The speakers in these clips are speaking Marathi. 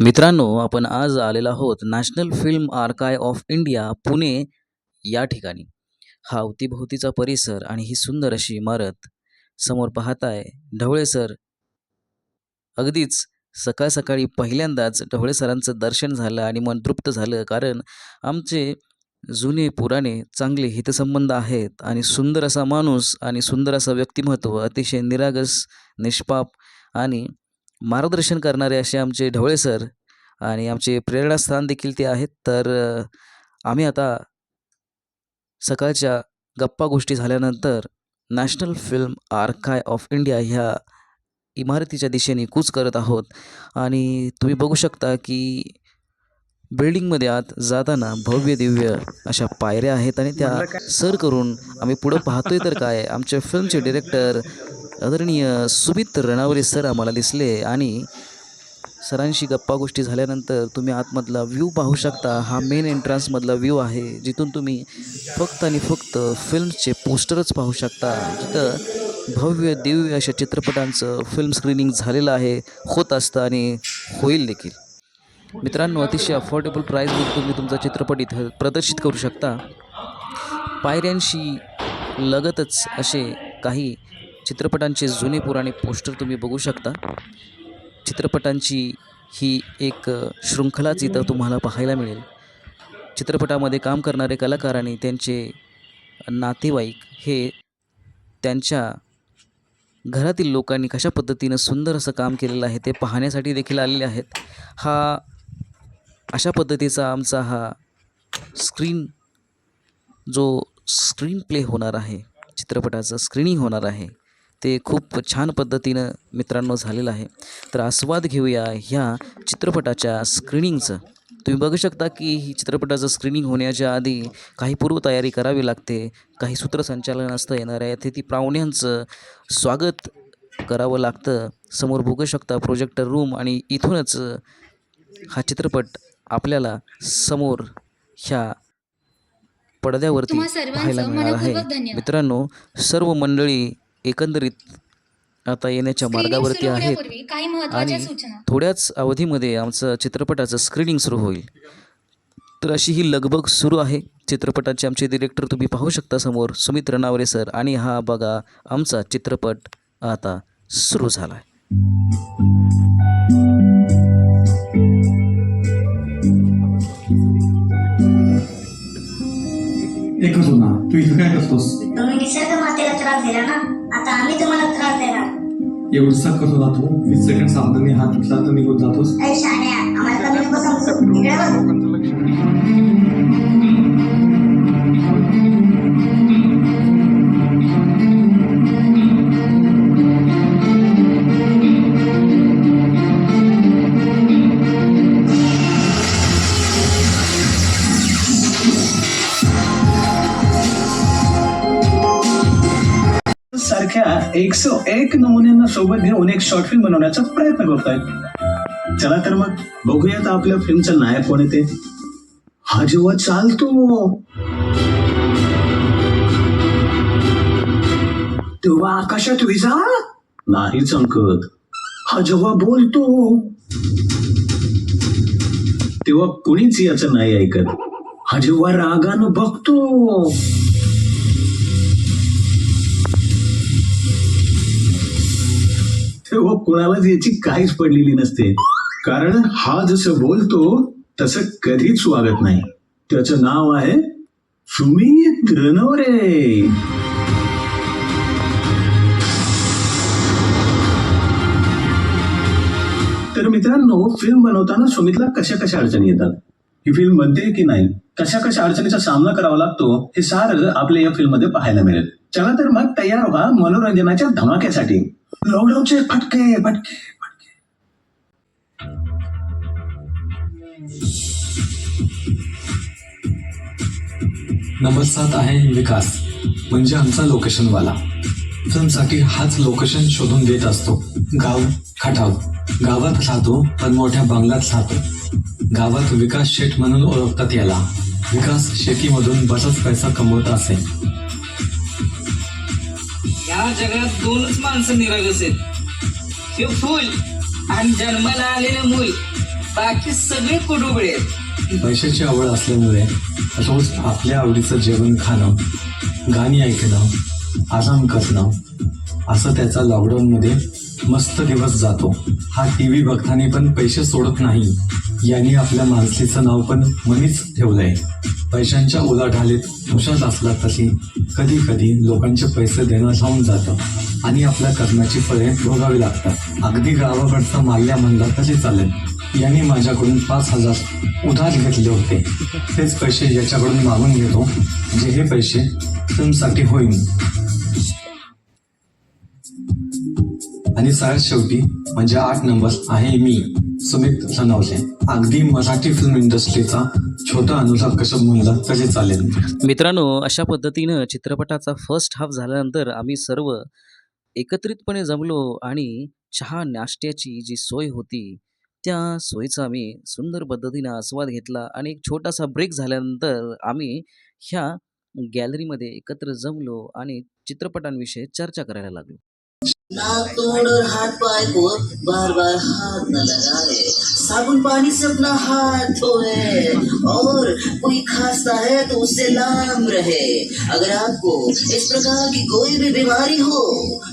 मित्रांनो आपण आज आलेलो आहोत national film archive of India Pune या ठिकाणी. हा अवतीभोवतीचा परिसर आणि ही सुंदर अशी इमारत समोर पाहताय ढवळे सर. अगदीच सकाळ सकाळी पहिल्यांदाच ढवळे सरांचं दर्शन झालं आणि मन तृप्त झालं कारण आमचे जुने पुराणे चांगले हितसंबंध आहेत आणि सुंदर असा माणूस आणि सुंदर असं व्यक्तिमत्व अतिशय निरागस निष्पाप आणि मार्गदर्शन करणारे असे आमचे ढवळे सर आणि आमचे प्रेरणास्थान देखील ते आहेत. तर आम्ही आता सकाळच्या गप्पा गोष्टी झाल्यानंतर national film archive of India ह्या इमारतीच्या दिशेने कूच करत आहोत. आणि तुम्ही बघू शकता की बिल्डिंगमध्ये आत जाताना भव्य दिव्य अशा पायऱ्या आहेत आणि त्या सर करून आम्ही पुढं पाहतोय तर काय? आमच्या फिल्मचे डिरेक्टर आदरणीय सुमित रणावरे सर आम्हाला दिसले आणि सरांशी गप्पा गोष्टी झाल्यानंतर तुम्ही आतमधला व्ह्यू पाहू शकता. हा मेन एंट्रान्समधला व्ह्यू आहे. जिथून तुम्ही फक्त आणि फक्त फिल्म्सचे पोस्टरच पाहू शकता. जिथं भव्य दिव्य अशा चित्रपटांचं फिल्म स्क्रीनिंग झालेलं आहे. होत असतं आणि होईल देखील. मित्रांनो अतिशय अफोर्डेबल प्राईजमध्ये तुम्ही तुमचा चित्रपट इथं प्रदर्शित करू शकता. पायऱ्यांशी लगतच असे काही चित्रपटांचे जुने पुराणे पोस्टर तुम्ही बघू शकता. चित्रपटांची ही एक शृंखलाच इथं तुम्हाला पाहायला मिळेल. चित्रपटामध्ये काम करणारे कलाकार आणि त्यांचे नातेवाईक हे त्यांच्या घरातील लोकांनी कशा पद्धतीनं सुंदर असं काम केलेलं आहे ते पाहण्यासाठी देखील आलेले आहेत. हा अशा पद्धतीचा आमचा हा स्क्रीन जो स्क्रीन प्ले होणार आहे चित्रपटाचं स्क्रीनिंग होणार आहे. ते खूप छान पद्धतीनं मित्रांनो झालेलं आहे. तर आस्वाद घेऊया ह्या चित्रपटाच्या स्क्रीनिंगचं तुम्ही बघू शकता की ही चित्रपटाचं स्क्रीनिंग होण्याच्या आधी काही पूर्वतयारी करावी लागते. काही सूत्रसंचालन असतं. येणाऱ्या अतिथी पाहुण्यांचं स्वागत करावं लागतं. समोर बघू शकता प्रोजेक्टर रूम आणि इथूनच हा चित्रपट आपल्याला समोर ह्या पडद्यावरती पाहायला मिळणार आहे. मित्रांनो सर्व मंडळी एकंदरीत आता येण्याच्या मार्गावरती आहेत होण्यापूर्वी काही महत्त्वाच्या आणि सूचना. थोड्याच अवधीमध्ये आमचं चित्रपटाचं स्क्रीनिंग सुरू होईल. तर अशी ही लगबग सुरू आहे. चित्रपटाचे आमचे डिरेक्टर तुम्ही पाहू शकता समोर. सुमित रणावरे सर आणि हा बघा आमचा चित्रपट आता सुरू झाला आहे एकच होता तू इथं काय करतोस? त्रास दिला ना आता आम्ही तुम्हाला त्रास देणार. एवढसा करत होता तू? वीस सेकंड सावधानी हात उचला तर निघून जातोस? अरे शाण्या आम्हाला कमी नको एक एकशे एक नमुन्यांना सोबत घेऊन एक शॉर्ट फिल्म बनवण्याचा प्रयत्न करतायत. चला तर मग बघूयात आपल्या फिल्मचा नायक कोण येते हा जेव्हा चालतो. तेव्हा आकाशात विजा? नाही चमकत. हा जेव्हा बोलतो. तेव्हा कुणीच याचं नाही ऐकत. हा जेव्हा रागानं बघतो. हो, व कुणालाच याची काहीच पडलेली नसते. कारण हा जसं बोलतो तसं कधीच वागत नाही. त्याचं नाव आहे सुमित रनवरे तर मित्रांनो फिल्म बनवताना सुमितला कशा कशा अडचणी येतात? ही फिल्म बनते की नाही? कशा कशा अडचणीचा सामना करावा लागतो? हे सारं आपल्या या फिल्ममध्ये पाहायला मिळेल. चला तर मग तयार व्हा मनोरंजनाच्या धमाक्यासाठी. लॉकडाऊनचे फटके फटके फटके. सात आहे विकास. म्हणजे आमचा लोकेशनवाला. फिल्मसाठी हाच लोकेशन शोधून देत असतो. गाव खटाव. गावात राहतो पण मोठ्या बंगलात राहतो. गावात विकास शेठ म्हणून ओळखतात याला. विकास शेतीमधून बराच पैसा कमवत असे. या जगात दोनच माणसं निरागस आहेत. हे फुल आणि जन्माला आलेलं मूल. बाकी सगळे कुडुबळे आहेत. पैशाची आवड असल्यामुळे रोज आपल्या आवडीचं जेवण खाणं गाणी ऐकणं आराम करणं असं त्याचा लॉकडाऊनमध्ये मस्त दिवस जातो. हा टी व्ही बघताना पण पैसे सोडत नाही. यांनी आपल्या माणसीचं नाव पण मनीच ठेवलंय. पैशांच्या उलाढालीत हुशार असला तशी कधी कधी लोकांचे पैसे देणं राहून जातं आणि आपल्या कर्माची फळे भोगावी लागतात. अगदी गावाकडचं माल्या म्हणला तरी चालेल. यांनी माझ्याकडून पाच हजार उधार घेतले होते. तेच पैसे याच्याकडून मागून घेतो जे हे पैसे तुमसाठी होईल. आणि सगळ्यात शेवटी म्हणजे आठ नंबर आहे मी. सुमित सनवले. अगदी मराठी फिल्म इंडस्ट्रीचा छोटा अनुभव कसं म्हणला तरी चालेल? मित्रांनो अशा पद्धतीनं चित्रपटाचा फर्स्ट हाफ झाल्यानंतर आम्ही सर्व एकत्रितपणे जमलो आणि चहा नाश्त्याची जी सोय होती त्या सोयीचा आम्ही सुंदर पद्धतीनं आस्वाद घेतला आणि एक छोटासा ब्रेक झाल्यानंतर आम्ही ह्या गॅलरीमध्ये एकत्र जमलो आणि चित्रपटांविषयी चर्चा करायला लागलो. नाक तोड़ और हाथ पाए को बार बार हाथ न लगाए। साबुन पानी से अपना हाथ धोए और कोई खांसता है तो उससे लाम रहे। अगर आपको इस प्रकार की कोई भी बीमारी हो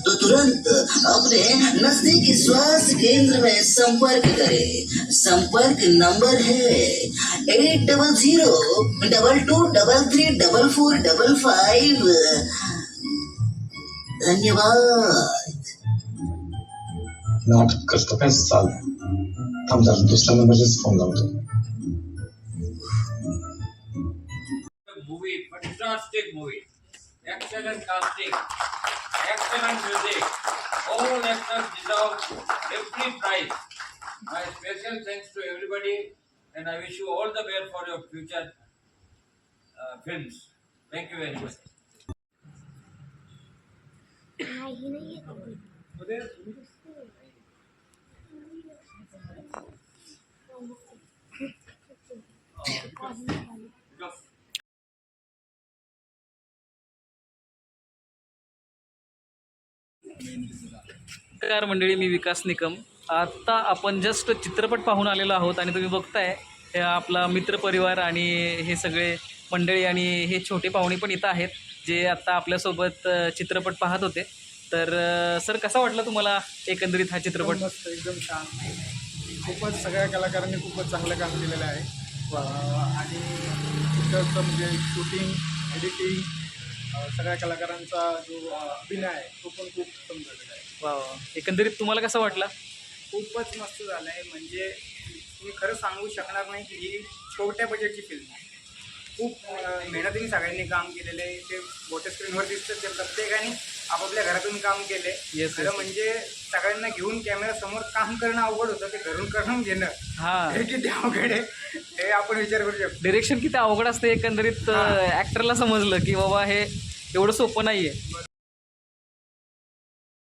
तो तुरंत अपने नजदीकी स्वास्थ्य केंद्र में संपर्क करें। संपर्क नंबर है eight double zero double two double three double four double five. धन्यवाद। नाटक करतो काय चाल थांब जरा दुसऱ्या नंबरच फोन लावतो movie, fantastic movie. Excellent casting, excellent music. All actors deserve every prize. My special thanks to everybody, and I wish you all the best for your future uh, films. Thank you very नमस्कार मंडळी मी विकास निकम. आता आपण जस्ट चित्रपट पाहून आलेलो आहोत आणि तुम्ही बघताय आपला मित्रपरिवार आणि हे सगळे मंडळी आणि हे छोटे पाहुणे पण इथं आहेत जे आत्ता आपल्यासोबत चित्रपट पाहत होते. तर सर कसा वाटला तुम्हाला एकंदरीत हा चित्रपट? एकदम छान. खूपच सगळ्या कलाकारांनी खूपच चांगलं काम केलेलं आहे. आणि तिथं म्हणजे शूटिंग एडिटिंग सगळ्या कलाकारांचा जो अभिनय आहे तो पण खूप उत्तम झालेला आहे. वा वा. एकंदरीत तुम्हाला कसा वाटला? खूपच मस्त झालं आहे म्हणजे तुम्ही खरं सांगू शकणार नाही की ही छोट्या बजेटची फिल्म आहे. खूप मेहनतीने सगळ्यांनी काम केलेलं आहे. ते मोठ्या स्क्रीनवर दिसतं ते प्रत्येकाने आपापल्या घरातून काम केले. Yes, खरं म्हणजे सगळ्यांना घेऊन कॅमेरा समोर काम करणं अवघड होतं ते घरून करून घेणं हां. हे किती अवघड आहे हे आपण विचार करू शकतो. डिरेक्शन किती अवघड असते एकंदरीत ॲक्टरला समजलं की बाबा हे एवढं सोपं नाही आहे